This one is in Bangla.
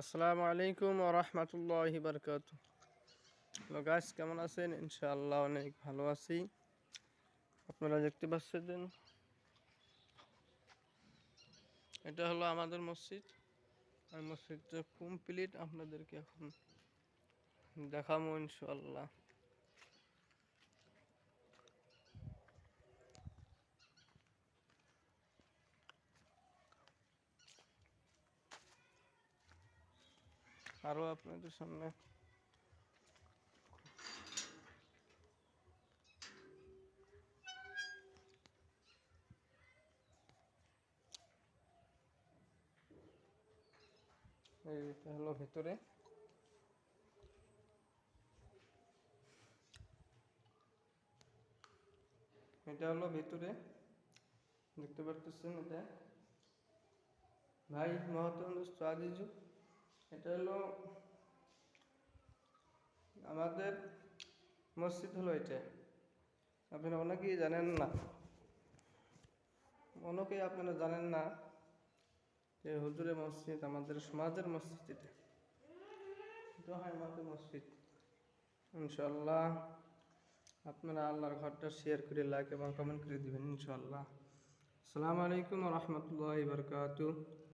আসসালামু আলাইকুম রহমতুল্লাহি বরকত হ্যালো গাছ কেমন আছেন ইনশাআল্লাহ অনেক ভালো আছি আপনারা দেখতে পাচ্ছেন এটা হলো আমাদের মসজিদ আর মসজিদটা কমপ্লিট আপনাদেরকে এখন দেখাবো ইনশাআল্লাহ আরো আপনাদের সামনে এইটা হলো ভিতরে এইটা হলো ভিতরে দেখতে পারতেছেন এটা ভাইMotionEvent স্বাধিजू এটা হলো আমাদের মসজিদ হলো এটা আপনারা অনেকেই জানেন না অনেকেই আপনারা জানেন না যে হুজুরের মসজিদ আমাদের সমাজের মসজিদ এটা আমাদের মসজিদ ইনশাল্লাহ আপনারা আল্লাহর ঘরটা শেয়ার করে লাইক এবং কমেন্ট করে দেবেন ইনশাল্লাহ আসসালামু আলাইকুম রহমতুল্লাহ বারকাত